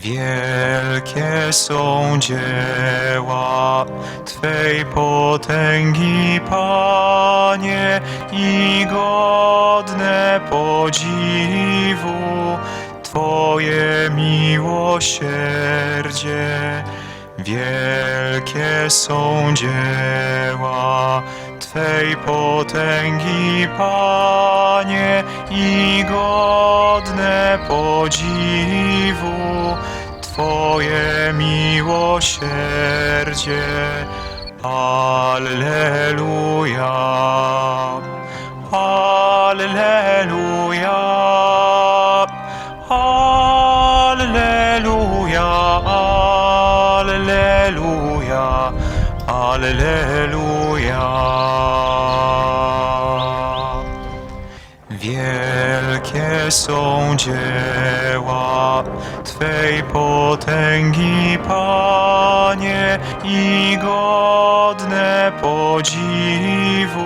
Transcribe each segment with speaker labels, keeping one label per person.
Speaker 1: Wielkie są dzieła Twej potęgi, Panie, i godne podziwu Twoje miłosierdzie. Wielkie są dzieła Twej potęgi, Panie, i godne podziwu Twoje miłosierdzie. Alleluja. Alleluja. Alleluja. Wielkie są dzieła Twej potęgi, Panie, i godne podziwu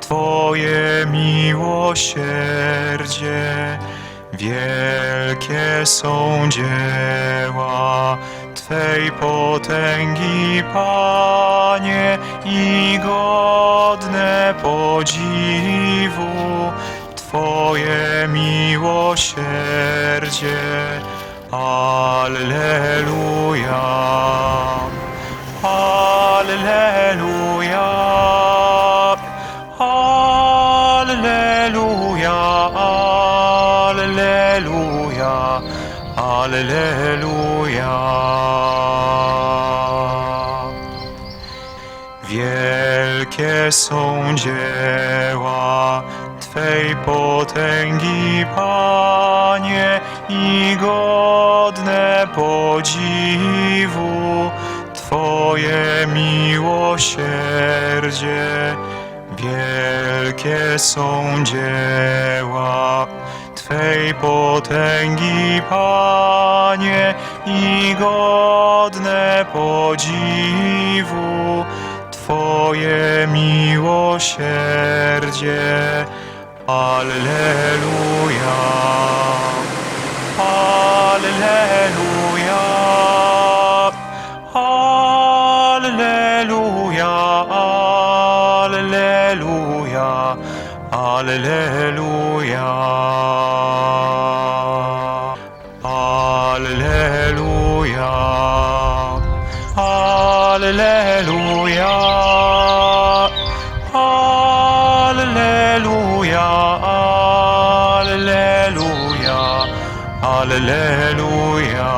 Speaker 1: Twoje miłosierdzie. Wielkie są dzieła Twej potęgi, Panie, i godne podziwu Twoje miłosierdzie. Alleluja. Alleluja. Alleluja. Alleluja. Alleluja. Wielkie są dzieła Twej potęgi, Panie, i godne podziwu Twoje miłosierdzie. Wielkie są dzieła Twej potęgi, Panie, i godne podziwu Twoje miłosierdzie. Alleluja. Alleluja. Alleluja. Alleluja. Alleluja. alleluia alleluia alleluia Halleluja.